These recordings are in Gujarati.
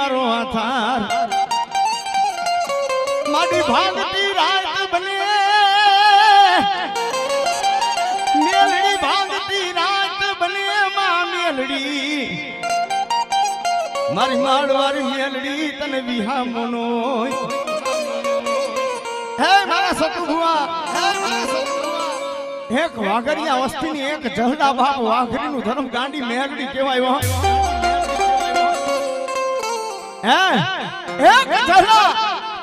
મારો આથાર મારી ભાગતી રાત બને. મેલડી ભાગતી રાત બને, માં મેલડી. મારી માળવારી મેલડી તને વિહા મનો હે મારા સતુભુઆ હે મારા સતુભુઆ એક વાઘરિયા વસ્તીની એક જહડા બાપ વાઘરીનું ધર્મ ગાંડી મેલડી કહેવાય હો. એક જહડા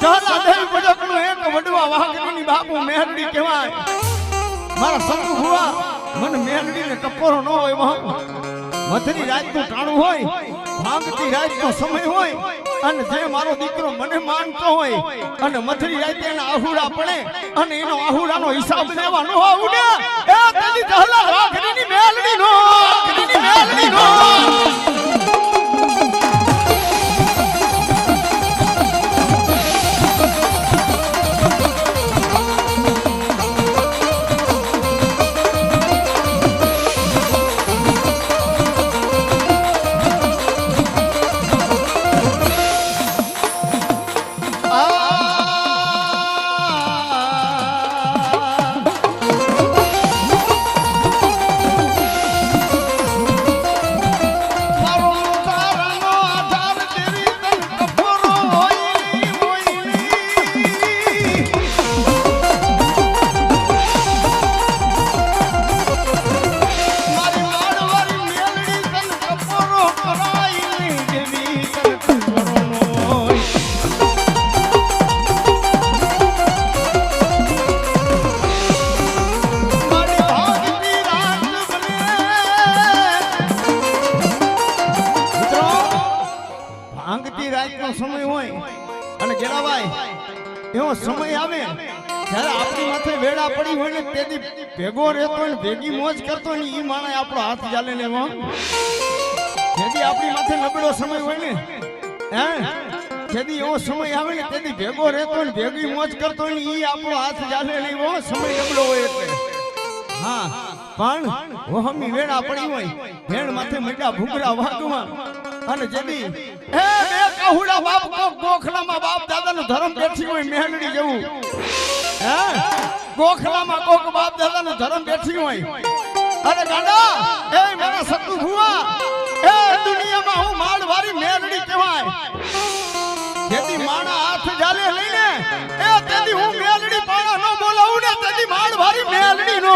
જહડા દેવ પજકનું એક વડવા વાઘરીની બાપુ મેલડી કહેવાય. મારા સતુ ભુવા મને મેલડીને ટપોરો ન હોય બાપુ મધરી રાતનું ટાણું હોય ભાંગતી રાતનો સમય હોય અને જે મારો દીકરો મને માનતો હોય અને મથરી રાતે એના આહુડા પડે અને એનો આહુડાનો હિસાબ લેવાનો આવું એવો સમય આવે. જ્યારે આપણી માથે વેડા પડી હોય ને તેથી ભેગો રહેતો ને ભેગી મોજ કરતો ને ઈ માણસ આપણો હાથ ચાલે ને જેથી આપણી માથે નબળો સમય હોય ને, હે? જેથી એવો સમય આવે ને તેથી ભેગો રહેતો ને ભેગી મોજ કરતો ને ઈ આપણો હાથ ચાલે ને સમય નબળો હોય એટલે. હા, પણ વહમી વેળા પડી હોય, ભેણ માથે મજા ભૂગરા વાગવા. અને જેદી હે, બે બાપ બાપ દાદાનું ધર્મ બેઠી હોય મેહલડી જેવું. હે? ગોખલામાં કોક બાપ દાદાનું ધર્મ બેઠી હોય. અરે ગાંડા એ મારા સતુ ભુવા એ દુનિયામાં હું માળવારી મેલડી કહેવાય. જેથી માણા હાથ જાલે લઈને એ તેથી હું મેલડી પાણા ન બોલાવું ને તેથી માળવારી મેલડી નો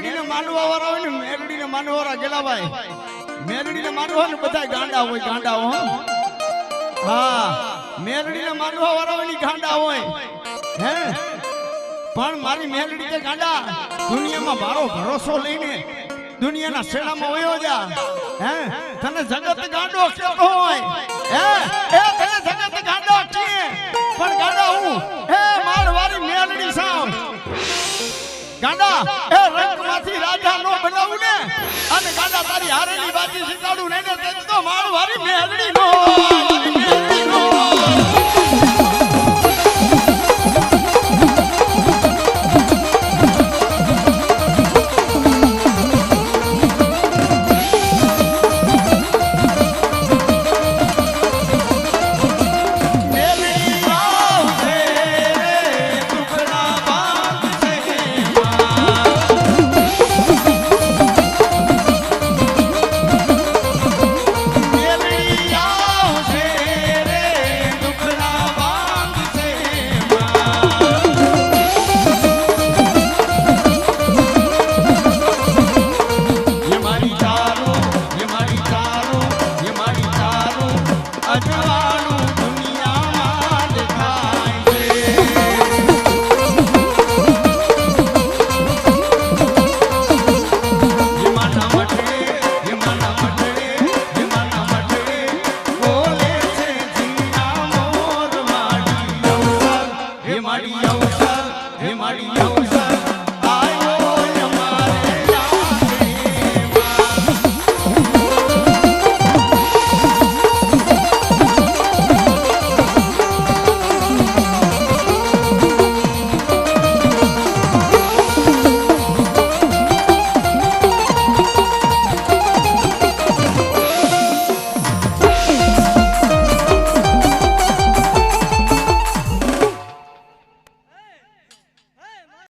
મેરડીને માનવા વાળા હોય ને મેરડીને માનવા વાળા ગેલાભાઈ. મેરડીને માનવા ને બધા ગાંડા હોય, ગાંડા હો. હા, મેરડીને માનવા વાળા હોય ને ગાંડા હોય. હે? પણ મારી મેરડી કે ગાંડા, દુનિયામાં મારો ભરોસો લઈને દુનિયાના શેડામાં વયો જા. હે? તને જગત ગાંડો કેતો હોય. હે? એ, તને જગત ગાંડો કે પણ ગાંડા હું? હે? ગાંડા એ રંગમાંથી રાજા નો બનાવું ને. અને ગાંડા તારી હારેલી બાજી જીતાડું ને તે તો મારવારી મેલડી નો મારી મેલડી નો